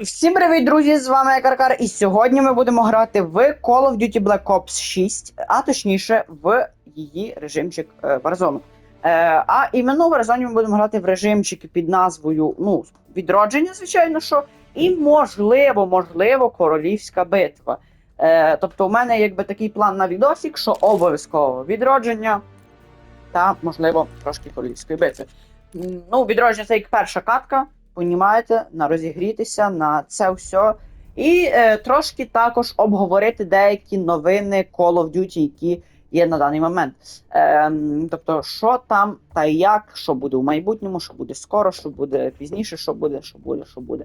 Всім привіт, друзі! З вами я Каркар, і сьогодні ми будемо грати в Call of Duty Black Ops 6, а точніше в її режимчик е, Warzone. Е, а іменно в Warzone ми будемо грати в режимчик під назвою ну, відродження, звичайно, що, і можливо, можливо, королівська битва. Е, тобто, у мене якби такий план на відосік, що обов'язково відродження та, можливо, трошки королівської битви. Ну, відродження це як перша катка, понімаєте, на розігрітися на це все. І е, трошки також обговорити деякі новини Call of Duty, які є на даний момент. Е, тобто, що там та як, що буде в майбутньому, що буде скоро, що буде пізніше, що буде, що буде, що буде.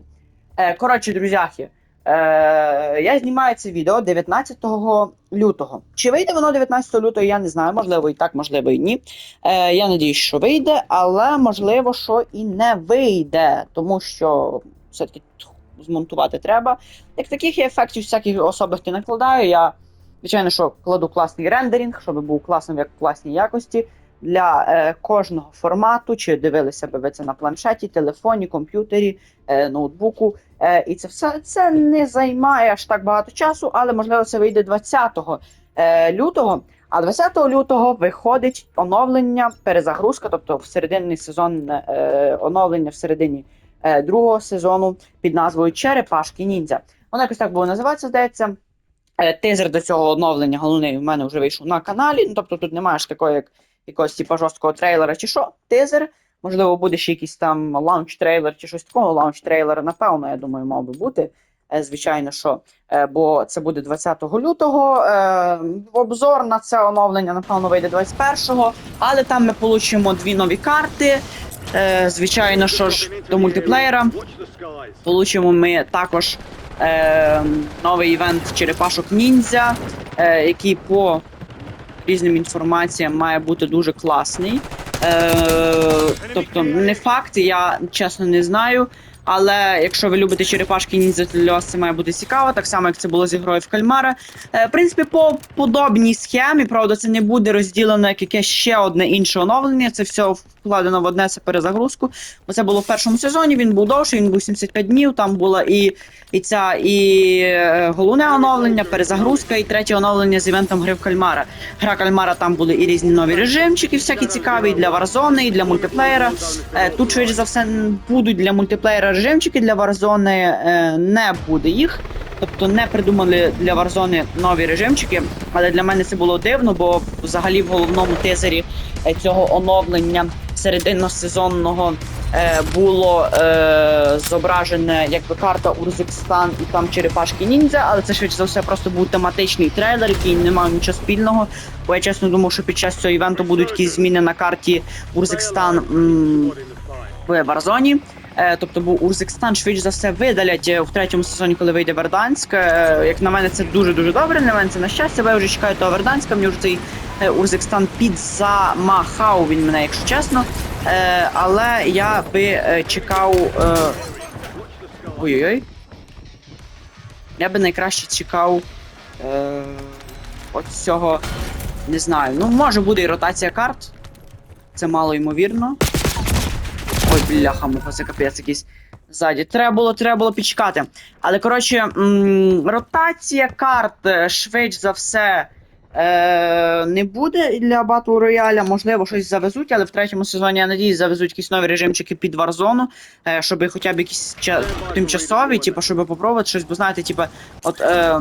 Е, коротше, друзяхи, е, я знімаю це відео 19 лютого. Чи вийде воно 19 лютого, я не знаю. Можливо, і так, можливо, і ні. Е, я надіюсь, що вийде, але можливо, що і не вийде, тому що все-таки змонтувати треба. Як таких я ефектів всяких особих не накладаю. Я, звичайно, що кладу класний рендеринг, щоб був класним як класній якості. Для е, кожного формату, чи дивилися би ви це на планшеті, телефоні, комп'ютері, е, ноутбуку. Е, і це все це не займає аж так багато часу, але можливо це вийде 20 е, лютого. А 20 лютого виходить оновлення, перезагрузка, тобто всерединний сезон е, оновлення всередині е, другого сезону під назвою Черепашки Ніндзя. Воно якось так буде називатися, здається. Е, тизер до цього оновлення головний в мене вже вийшов на каналі. Ну, тобто тут немає ж такого, як якогось типу, жорсткого трейлера чи що. Тизер. Можливо, буде ще якийсь там лаунч-трейлер чи щось такого. Лаунч-трейлер, напевно, я думаю, мав би бути. Е, Звичайно, що Е, бо це буде 20 лютого. Е, Обзор на це оновлення, напевно, вийде 21-го, але там ми получимо дві нові карти. Звичайно, що ж до мультиплеєра. Получимо ми також новий івент Черепашок Ніндзя, який по різним інформаціям має бути дуже класний. Е, тобто, не факт, я чесно не знаю. Але якщо ви любите черепашки ніндзя, для вас це має бути цікаво, так само як це було з ігрою в Кальмара. Е, в принципі, по подобній схемі, правда, це не буде розділено як якесь ще одне інше оновлення. Це все вкладено в одне це перезагрузку. Бо це було в першому сезоні. Він був довший, він був 75 днів. Там була і, і ця і е, головне оновлення, перезагрузка, і третє оновлення з івентом гри в Кальмара. Гра Кальмара там були і різні нові режимчики, всякі цікаві і для Warzone, і для мультиплеєра. Е, Тут, швидше за все, будуть для мультиплеєра режимчики, для Warzone е, не буде їх. Тобто не придумали для Warzone нові режимчики, але для мене це було дивно, бо взагалі в головному тизері цього оновлення серединно-сезонного е, було е, зображене якби карта Урзикстан і там черепашки ніндзя, але це швидше за все просто був тематичний трейлер, який не мав нічого спільного. Бо я чесно думав, що під час цього івенту будуть якісь зміни на карті Урзикстан в Варзоні. Е, Тобто був Урзикстан, швидше за все видалять е, в третьому сезоні, коли вийде Верданськ. Е, Як на мене, це дуже дуже добре. На мене це на щастя, я вже чекаю того Верданська. Мені вже цей Урзикстан підзамахав він мене, якщо чесно. Але я би чекав. Ой-ой-ой. Я би найкраще чекав. От цього. Не знаю. Ну, може буде і ротація карт. Це мало ймовірно. Бляха, муха, це капець якийсь ззаді. Треба було, треба було підчекати. Але коротше, ротація карт е, швидше за все е, не буде для Battle Royale. Можливо, щось завезуть, але в третьому сезоні, я надіюсь, завезуть якісь нові режимчики під Warzone, е, щоб хоча б якісь ча- тимчасові, типу, щоб попробувати щось, бо знаєте, типу, от е,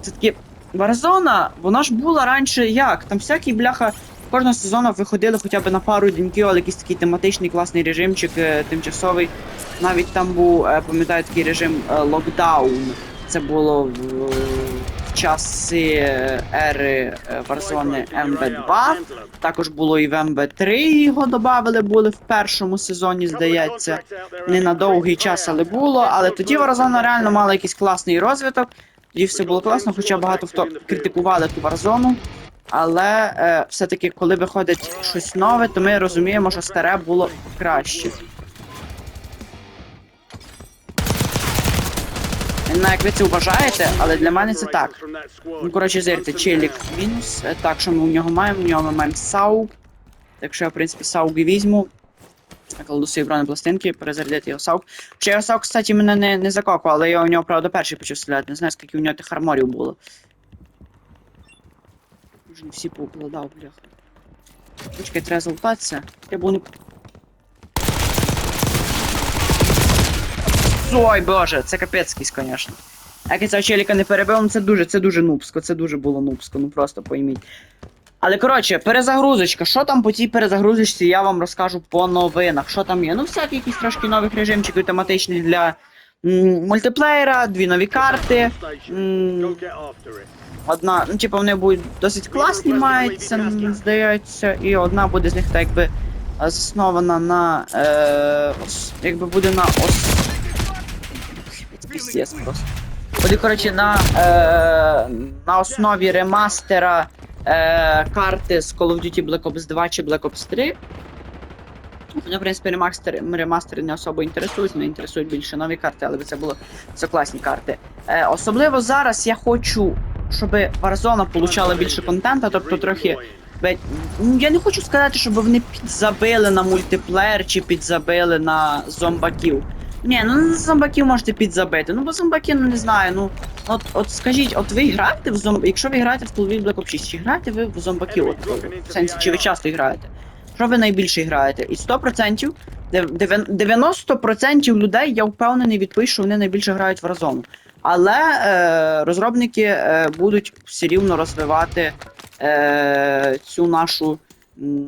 це такі. Warzone, вона ж була раніше як? Там всякі бляха кожного сезону виходили хоча б на пару днів, але якийсь такий тематичний класний режимчик, е, тимчасовий. Навіть там був, е, пам'ятаю, такий режим е, локдаун. Це було в, часи ери Warzone MB2. Також було і в MB3 його додали, були в першому сезоні, здається. Не на довгий час, але було. Але тоді Warzone реально мала якийсь класний розвиток. Тоді все було класно, хоча багато хто критикували ту Warzone. Але е, все-таки, коли виходить щось нове, то ми розуміємо, що старе було краще. Не знаю, як ви це вважаєте, але для мене це так. Ну, коротше, зирте, челік мінус. Е, Так, що ми у нього маємо? У нього ми маємо Сауг. Так що я, в принципі, Сауги візьму. Я кладу бронепластинки, перезарядити його саук. Ще його саук, кстати, мене не, не закокував, але я у нього, правда, перший почав стріляти. Не знаю, скільки у нього тих арморів було. Вже всі поукладав, бляха. Почекай, треба залутатися. Я був не. Ой, боже, це капецькийсь, звісно. Як я цього челіка не перебив, ну це дуже, це дуже нубсько, це дуже було нубсько, ну просто пойміть. Але коротше, перезагрузочка. Що там по цій перезагрузочці, я вам розкажу по новинах. Що там є? Ну, всякі якісь трошки нових режимчиків тематичних для мультиплеєра, дві нові карти. М, Одна, ну, типу, вони будуть досить класні, мається, мені здається, і одна буде з них так якби заснована на. Е, ос, якби буде на ос. Піздець просто. Буде, коротше, на, е, на основі ремастера е, карти з Call of Duty Black Ops 2 чи Black Ops 3. Мене, в принципі, ремастери, ремастери не особо інтересують, мене інтересують більше нові карти, але це було це класні карти. Е, особливо зараз я хочу, щоб Warzone получала більше контенту, тобто трохи. Я не хочу сказати, щоб вони підзабили на мультиплеєр чи підзабили на зомбаків. Ні, ну на зомбаків можете підзабити. Ну бо зомбаки, ну не знаю, ну. От, от скажіть, от ви граєте в зомб... Якщо ви граєте в Call Black Ops 6, чи граєте ви в зомбаків? От, в сенсі, чи ви часто граєте? Що ви найбільше граєте? І 100%, дев- дев'ян- 90% людей, я впевнений, відповість, що вони найбільше грають в Warzone. Але е, розробники е, будуть все рівно розвивати е, цю нашу м,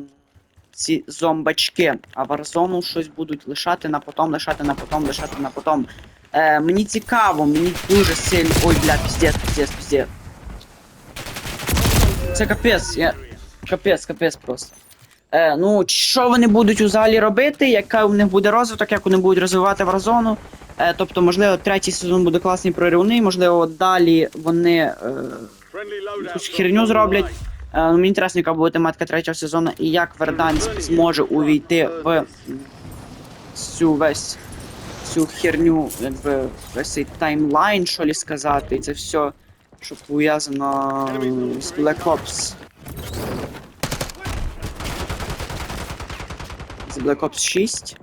ці зомбачки. А Warzone щось будуть лишати на потом, лишати на потом, лишати на потом. Е, мені цікаво, мені дуже сильно. Ой, бля, піздець, піздець, піздець. Це капець, я. Капець, капець просто. Е, ну, що вони будуть у залі робити, яка у них буде розвиток, як вони будуть розвивати Warzone. Е, тобто, можливо, третій сезон буде класний проривний, можливо, далі вони е, якусь херню зроблять. Е, ну, мені інтересно, яка буде тематика третього сезону і як Верданськ зможе увійти в цю весь цю херню, якби весь цей таймлайн, що лі сказати, і це все, що пов'язано з Black Ops. З Black Ops 6.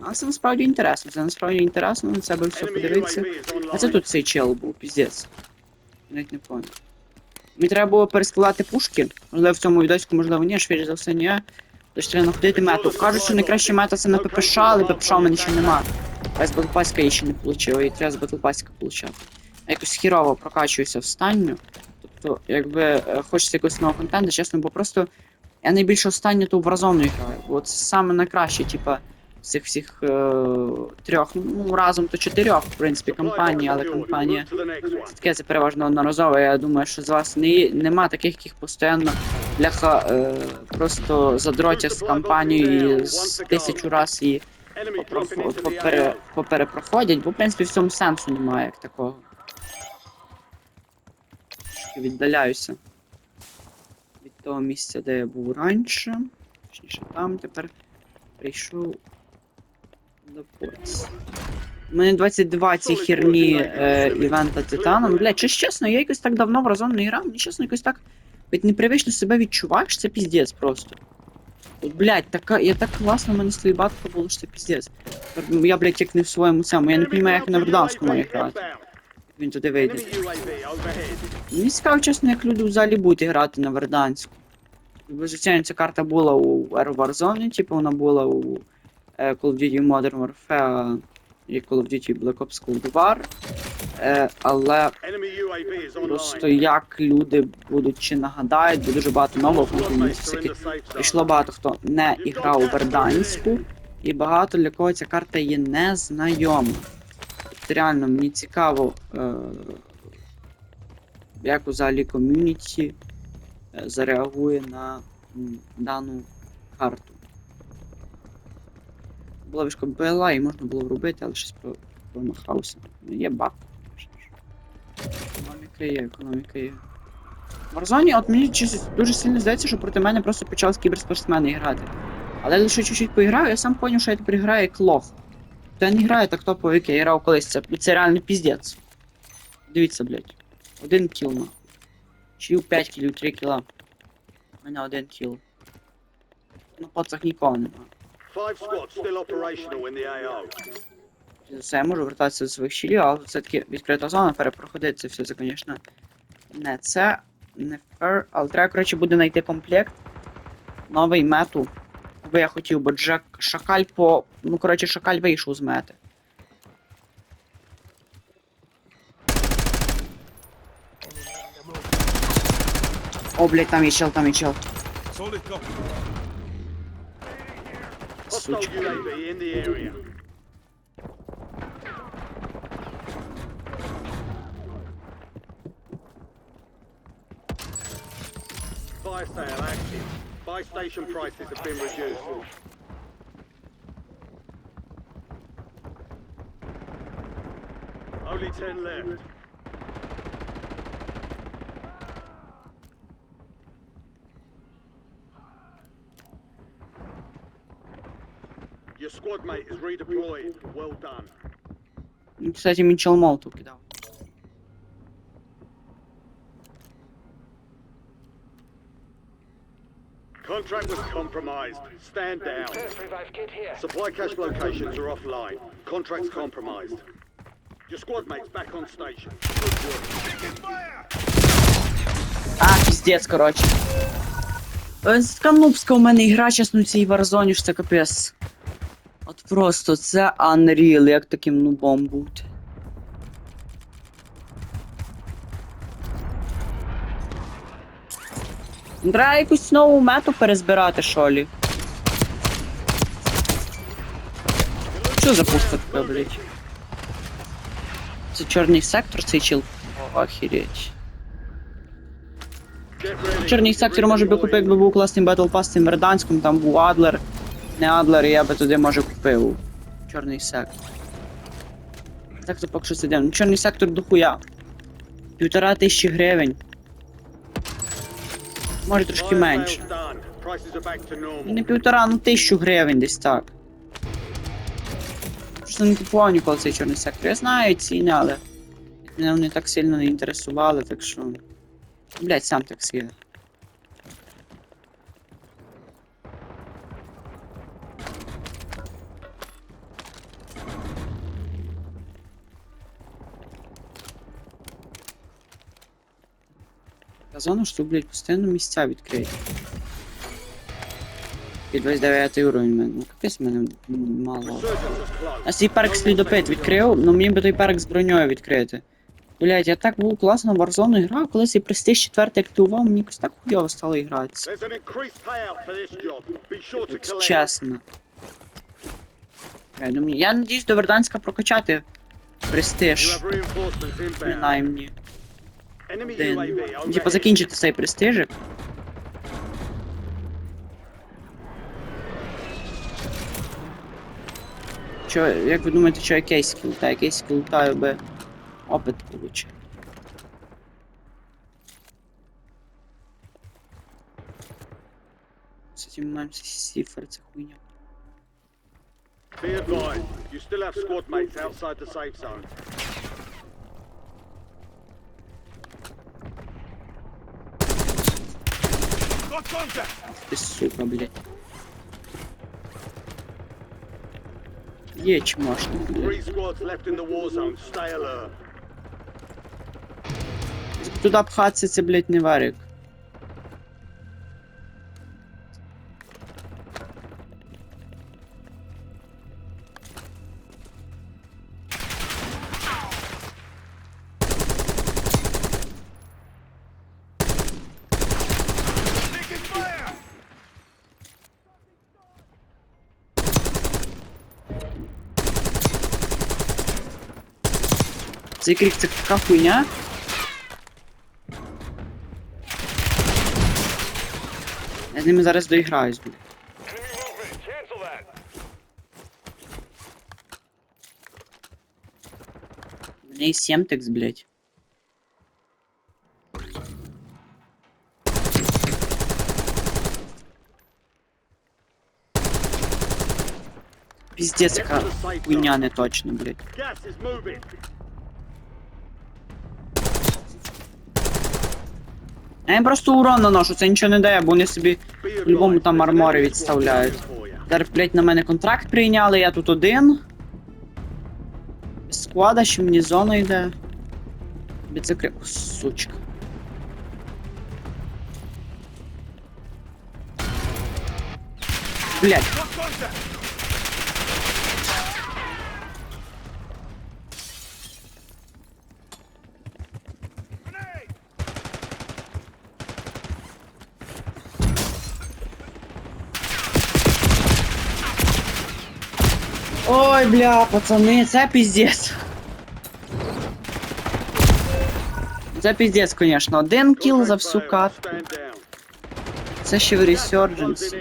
А це насправді інтересно, це насправді інтересно, на це би все подивитися. А це тут цей чел був, піздець. Навіть не понял. Мені треба було перескладати пушки. Можливо, в цьому відосику, можливо, ні, швидше за все, ні. Тож треба находити мету. Кажуть, що найкраща мета це на ППШ, але ППШ у мене ще нема. Я з батлпаська її ще не отримав, і треба з батлпаська получати. Я якось хірово прокачуюся в станню. Тобто, якби е, хочеться якогось нового контенту, чесно, бо просто я найбільше останню ту Warzone граю. Це саме найкраще, типа, цих всіх е, трьох, ну разом то чотирьох, в принципі, компаній, але компанія. Таке це переважно одноразове. Я думаю, що з вас не, нема таких, яких постійно бляха е, просто задротять з компанією з тисячу раз попере, поперепроходять, бо в принципі в цьому сенсу немає як такого. Віддаляюся від того місця, де я був раніше. Точніше там тепер прийшов до пояс. У мене 22 ці херні е, івента Титаном. Блядь, чи чесно, я якось так давно в Разон не грав, мені чесно якось так від непривично себе відчуваєш, це піздець просто. От, блядь, така, я так класно, в мене стрільбатка було, що це піздець. Я, блядь, як не в своєму цьому, я не розумію, як на Верданську має грати. Він туди вийде. Мені цікаво, чесно, як люди взагалі будуть грати на Верданську. Звичайно, ця карта була у Air Warzone, типу вона була у е, Call of Duty Modern Warfare і Call of Duty Black Ops Cold War. Е, але просто як люди будуть чи нагадають, бо дуже багато нового все-таки прийшло багато хто не іграв у Верданську, і багато для кого ця карта є незнайома. Реально мені цікаво, е, як взагалі ком'юніті е, зареагує на дану карту. Була вишка БЛА і можна було б робити, але щось про- промахався. Є баг. Економіка є, економіка є. В Warzone, от мені дуже сильно здається, що проти мене просто почали кіберспортсмени грати. Але лише чуть-чуть поіграв, я сам зрозумів, що я тепер граю як лох. Я не граю так топово, як я грав колись. Це, це реально піздець. Дивіться, блядь. Один кіл на. Чию 5 кілів, 3 кіла. У мене один кіл. Ну, поцах нікого нема. Five squads still operational in the AO. Все, я можу вертатися до своїх щілів, але все-таки відкрита зона, перепроходити це все, це, звісно, не це, не фер. Але треба, коротше, буде знайти комплект. Новий мету. Бо я хотів, бо Джек Шакаль по. Ну, коротше, Шакаль вийшов з мети. О, блядь, там є чел, там є чел. Сучка. Fire sale active. Buy station prices have been reduced. Only 10 left. Your squad mate is redeployed. Well done. Ну, Кстати, мені чел молотов кидав. Contract was compromised. Stand down. Supply cache locations are offline. Contract's compromised. Your squad mate's back on station. Good work. А, піздець, коротше. Е, Така нубська у мене ігра, чесно, в цій Warzone, що це капець. От просто це Unreal, як таким нубом бути. Треба якусь нову мету перезбирати, шолі. Що за пуста така, блять? Це чорний сектор, цей чіл. Охереть. Чорний сектор може би купив, якби був класний Battle Pass цим Верданським, там був Адлер. Не Адлер, і я би туди може купив. Чорний сектор. Так то поки що дивно. Чорний сектор дохуя. Півтора тисячі гривень. Може трошки менше. Не півтора, ну тисячу гривень десь так. Просто не купував ніколи цей чорний сектор. Я знаю ціни, але мене вони так сильно не інтересували, так що. Блять, сам так сильно. Казано, що, блядь, постійно місця відкриті. Під 29 уровень в мене. Ну, капець в мене мало. А свій перк слідопит відкрив, ну мені би той перк з броньою відкрити. Блять, я так був класно в Warzone грав, коли цей престиж 4 активував, мені якось так хуйово стало sure collect. чесно. Я думаю, я надіюсь до Верданська прокачати престиж, принаймні. UAV Ну, Типа закінчити цей престижик. Чо, як ви думаєте, що я кейс кілтаю? Якийсь кілтаю би опит получив. Кстати, ми маємо цифри, це хуйня. Be advised, you still have squad mates outside the safe zone. In сука, блядь. Е, Stay блядь. Туда пхаться, це, блядь, не варик. Цей крик це така хуйня. Я з ними зараз доіграюсь, блядь. Cancel that. У мене є сімтекс, блядь. Піздець, яка хуйня не точно, блядь. Я їм просто урон наношу, це нічого не дає, бо вони собі по-любому там армори відставляють. Зараз, блядь, на мене контракт прийняли, я тут один. Без склада, що мені зона йде. Біцикри... О, Сучка. Блядь, Бля, пацани, це пиздец. Це пиздец, конечно. Один кіл за всю катку. Це в Resurgence.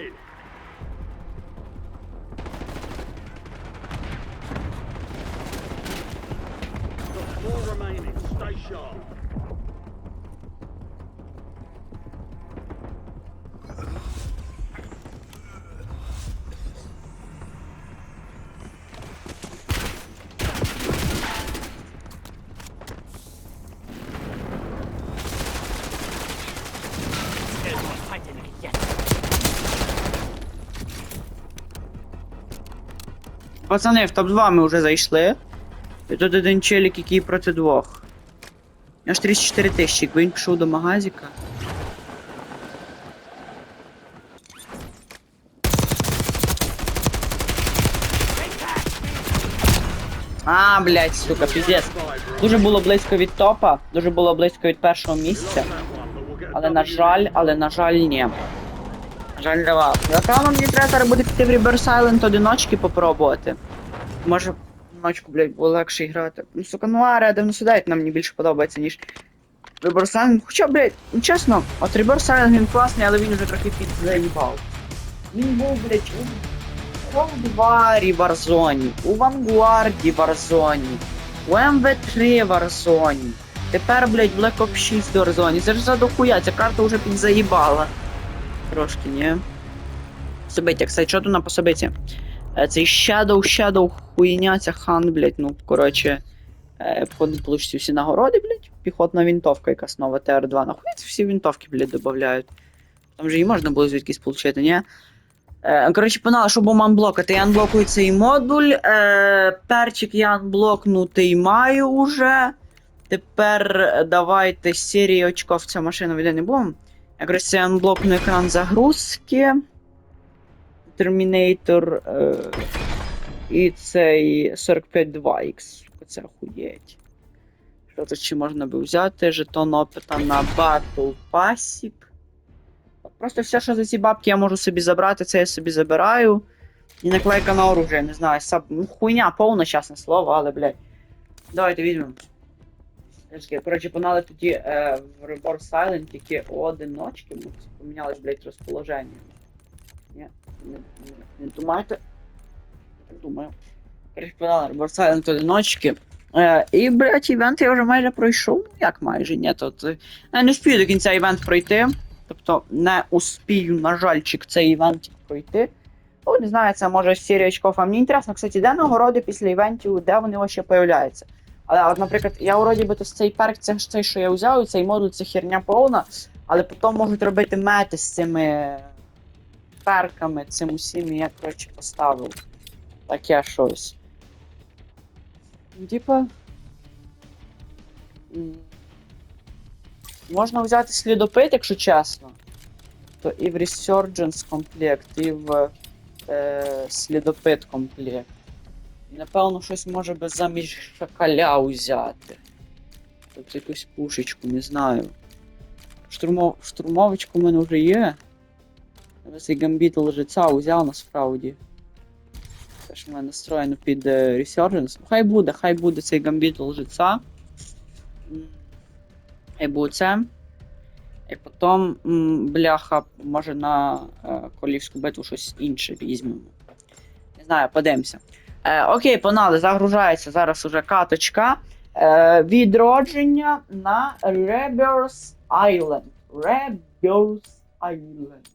Пацани, в топ-2 ми вже зайшли. І тут один челік, який проти двох. Аж 34 тисячі, якби він пішов до магазика. А, блядь, сука, піздець. Дуже було близько від топа, дуже було близько від першого місця. Але на жаль, але на жаль, ні. На жаль, для вас. Напевно, мені треба буде піти в Reverse Island одиночки попробувати. Може, одиночку, блядь, було легше грати. Ну, сука, ну Area 99 нам мені більше подобається, ніж Reverse Island. Хоча, блядь, ну чесно, от Reverse Island він класний, але він вже трохи підзаїбав. Він був, блядь, у War Warzone, у Vanguard Warzone, у MV3 Warzone. Тепер, блядь, Black Ops 6 в Warzone. Це ж за дохуя, ця карта вже підзаїбала. Трошки, ні. Собиття, кстати, що тут на пособиті? Е, Цей Shadow, Shadow, хуйня, ця хан, блядь, ну, коротше. Е, получите всі нагороди, блядь. Піхотна вінтовка, якась нова ТР-2. Нахуй ці всі вінтовки, блядь, додають. Там же її можна було звідкись получити, ні? Е, коротше, погнали, щоб анблокати. Я анблокую цей модуль. Е, перчик я анблокнутий маю уже. Тепер давайте серії очков цю машину віде не будемо. Якраз це анблокну екран загрузки. Термінейтор. Е, і цей 45-2X. Це охуєть. Що тут ще можна би взяти? Жетон опита на Battle Passive. Просто все, що за ці бабки я можу собі забрати, це я собі забираю. І наклейка на оружие, не знаю. Саб... Ну, хуйня, повне чесне слово, але, блядь. Давайте візьмемо. Коротше, погнали тоді е, в Reverse Silent, тільки одиночки, помінялись, блядь, розположення. Не, думайте. Не думаю. Reverse Silent одиночки. Е, і, блядь, івент я вже майже пройшов. Ну, Як майже? Ні, то я не встиг до кінця івент пройти. Тобто не успію, на жальчик, цей івент пройти. Ну, не знаю, це може серія очков. А мені інтересно, кстати, де нагороди після івентів, де вони вообще появляються. Але, от, наприклад, я вроді би то цей перк, це цей, що я взяв, цей модуль це херня повна, але потім можуть робити мети з цими перками, цим усім, я, коротше, поставив. Таке щось. Типа. Можна взяти слідопит, якщо чесно. То і в Resurgence комплект, і в е, слідопит комплект. І напевно щось може би замість шакаля взяти. Тобто якусь пушечку, не знаю. Штурмов... Штурмовочка в мене вже є. Цей гамбіт лжеця взяв насправді. Те, що в мене настроєно під е, Resurgence. Хай буде, хай буде цей гамбіт лжеця. Хай буде це. І потім, бляха, може на е, Колівську битву щось інше візьмемо. Не знаю, подивимося. Е, окей, погнали, загружається зараз уже каточка. Е, відродження на Rebels Island. Rebels Island.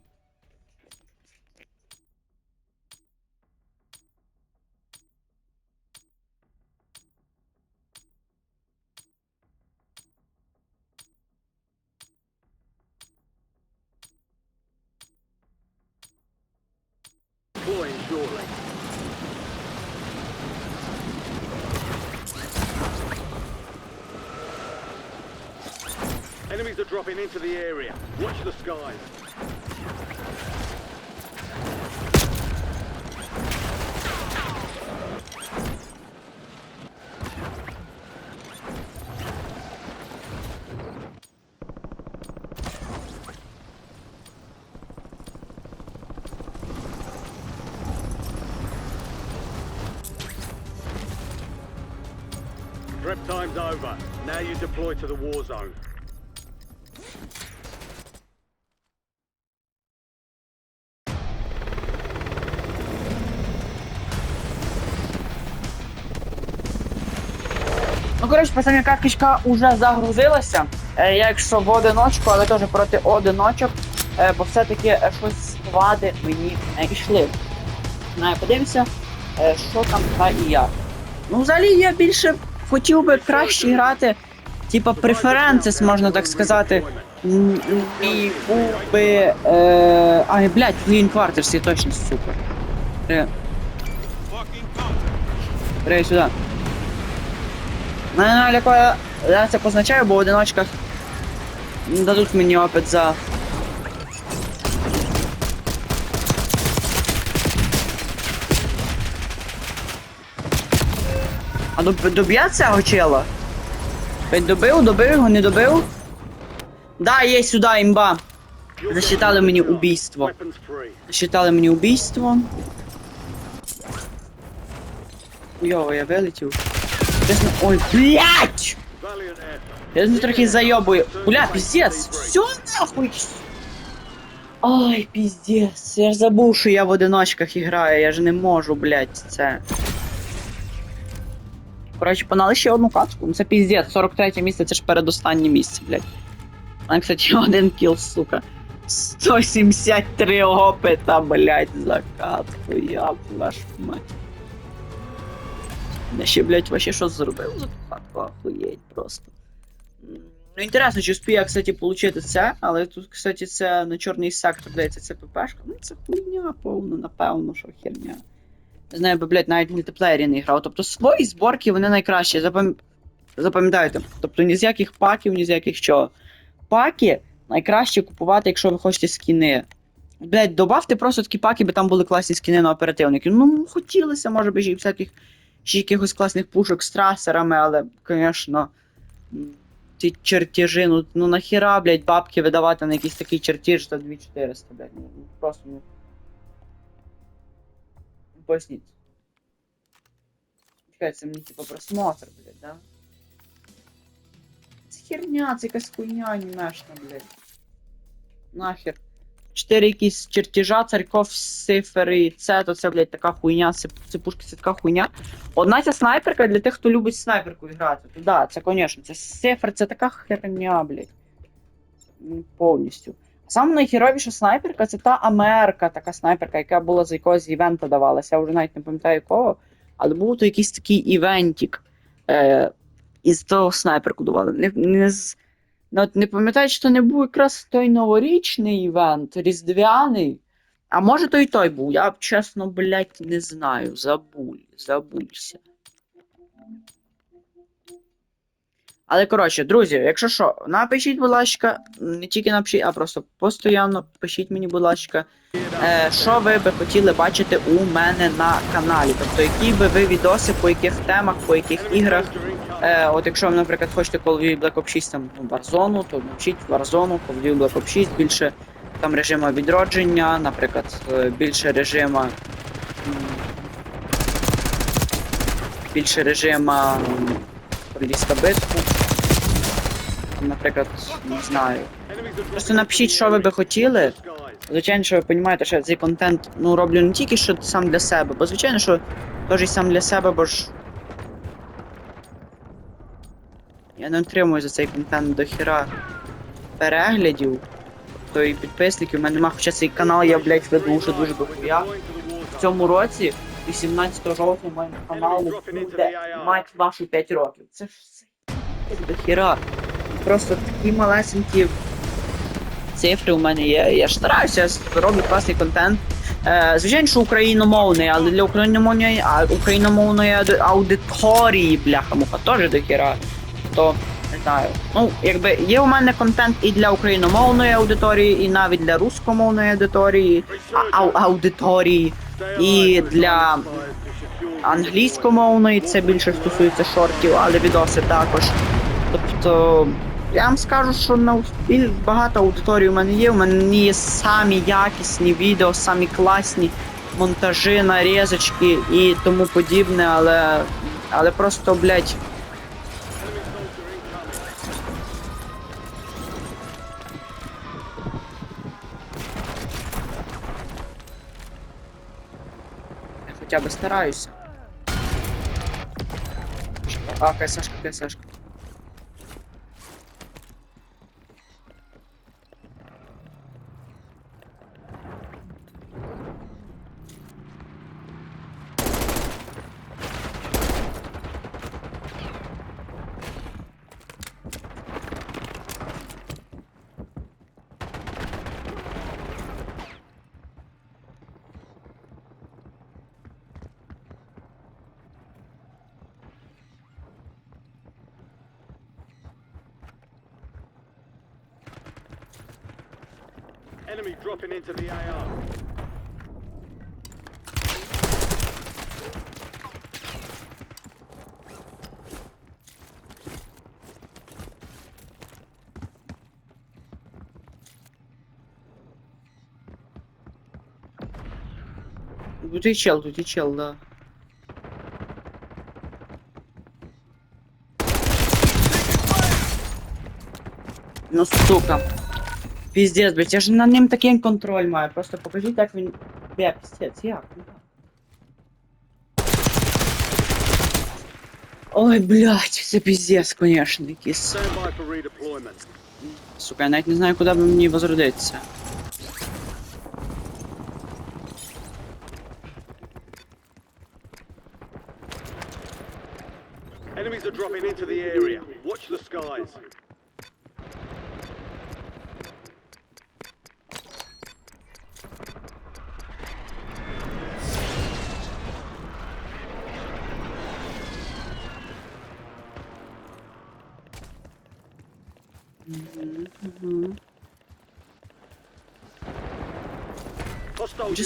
Shortly. Enemies are dropping into the area. Watch the skies. Now you deploy to the war zone. Ну, коротше, пацани, карточка вже загрузилася. Е, я якщо в одиночку, але теж проти одиночок, е, бо все-таки е, щось склади мені не йшли. Ну, подивимося, е, що там та і як. Ну, взагалі, я більше хотів би краще грати, типа преференцис, можна так сказати. І був би. Е... Ай, блядь, Clean Quarters є точно супер. Contact. Бери сюди. Не я, я це позначаю, бо в одиночках дадуть мені опит за. А доб- доб'є цього чела? Він добив, добив його, не добив? Да, є сюди імба. Засчитали мені убійство. Засчитали мені убійство. Йо, я вилетів. Чесно, ой! Valiant. Я не трохи зайобую. Бля, пиздец, все нахуй. Ой, пиздец, я ж забув, що я в одиночках граю, я ж не можу, блять, це. Коротше, панали ще одну катку. Ну це пиздец, 43 місце, це ж передостаннє місце, блять. У кстати, один кіл, сука. 173 опита, блять, за катку, я вашу мать. Я ще, блять, вообще що зробив за ту катку, охуєть просто. Ну, інтересно, чи успію я, кстати, получити це, але тут, кстати, це на чорний сектор дається це ППшка. Ну, це хуйня повна, напевно, що херня. Не знаю, бо, блядь, навіть мультиплеєрі не грав. Тобто свої зборки вони найкращі, запам... запам'ятайте. Тобто ні з яких паків, ні з яких чого. Паки найкраще купувати, якщо ви хочете скіни. Блядь, добавте просто такі паки, бо там були класні скіни на оперативників. Ну, хотілося, може би, ще всяких ще якихось класних пушок з трасерами, але, звісно, ці чертежі, ну, ну нахіра, блядь, бабки видавати на якийсь такий чертеж за 2400, блядь. Ну, ну, просто, Поясніть. Чекай, це типа просмотр, блядь, да? Це херня, це якась хуйня анімешна, блядь. Нахер. Чотири якісь чертежа, царьков, цифри це, то це, блядь, така хуйня, це, пушки, це така хуйня. Одна ця снайперка для тих, хто любить снайперку грати. То да, це, звісно, це цифр, це така херня, блядь. Повністю. Саме найхеровіша снайперка це та Америка, така снайперка, яка була з якогось івента давалася. Я вже навіть не пам'ятаю якого. Але був то якийсь такий івентик. Е, і з того снайперку давали. Не, не, ну, не пам'ятаю, чи то не був якраз той новорічний івент, різдвяний. А може то і той був. Я чесно, блядь, не знаю. Забуль, забулься. Але коротше, друзі, якщо що, напишіть, будь ласка, не тільки напишіть, а просто постійно пишіть мені, будь ласка, е, що ви би хотіли бачити у мене на каналі. Тобто, які би ви відоси, по яких темах, по яких іграх. Е, от якщо ви, наприклад, хочете Call of Duty Black Ops 6 там ну, Warzone, то напишіть Warzone, Call of Duty Black Ops 6, більше там режиму відродження, наприклад, е, більше режима. Більше режима пролізка битву. Наприклад, не знаю. Просто напишіть, що ви би хотіли. Звичайно, що ви розумієте, що я цей контент ну, роблю не тільки що сам для себе, бо звичайно, що теж і сам для себе, бо ж. Я не отримую за цей контент до хіра переглядів. То і підписників, у мене нема, хоча цей канал я, блядь, веду вже дуже дохуя. В цьому році, 18 жовтня, моєму каналу буде мать вашу 5 років. Це ж все до хіра. Просто такі малесенькі цифри у мене є. Я ж стараюся, роблю класний контент. Е, звичайно, що україномовний, але для україномовної, україномовної аудиторії, бляха, муха, теж дохіра. То не знаю. Ну, якби є у мене контент і для україномовної аудиторії, і навіть для рускомовної аудиторії, а, ау- аудиторії. І для англійськомовної це більше стосується шортів, але відоси також. Тобто, я вам скажу, що на багато аудиторії у мене є. У мене є самі якісні відео, самі класні монтажі, нарізочки і тому подібне, але. Але просто, блядь, я хоча б стараюся. А, КСшка, КСшка. Into the AR. Тут і чел, тут і чел, да. Ну сука. Піздець, блядь, я ж над ним такий контроль маю. Просто покажіть, як він. Бля, піздець, як? Ой, блядь, це піздець, конечно, якийсь. Сука, я навіть не знаю, куди б мені возродитися.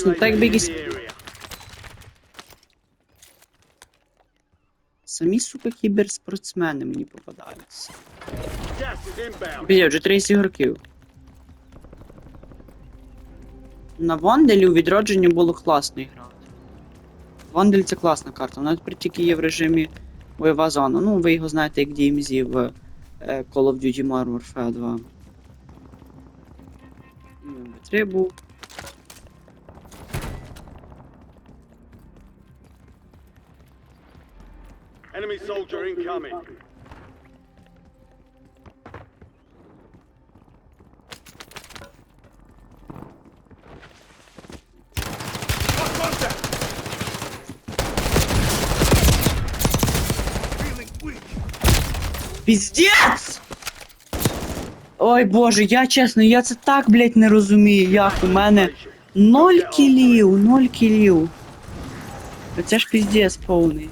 Not так biggest- Самі, сука, кіберспортсмени мені попадаються. Бля, вже 30 ігроків. На Вонделі у відродженні було класно грати. Вондель це класна карта, вона тепер тільки є в режимі бойова зона. Ну, ви його знаєте як DMZ в Call of Duty Modern Warfare 2. МБ3 був. Enemy soldier incoming. Піздець! Ой боже, я чесно, я це так, блять, не розумію, як у мене ноль кілів, ноль кілів. Це ж піздець повний.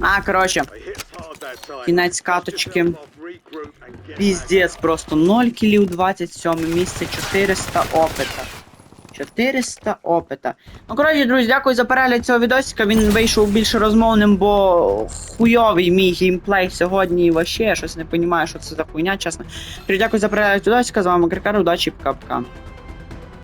А, time. Кінець каточки. піздець просто 0 кілів 27 місце 400 опита. 400 опита. Ну, коротше, друзі, дякую за перегляд цього відосика. Він вийшов більше розмовним, бо хуйовий мій геймплей сьогодні і вообще я щось не розумію, що це за хуйня, чесно. Дякую за перегляд відосика. З вами Крикар, удачі, пока-пока.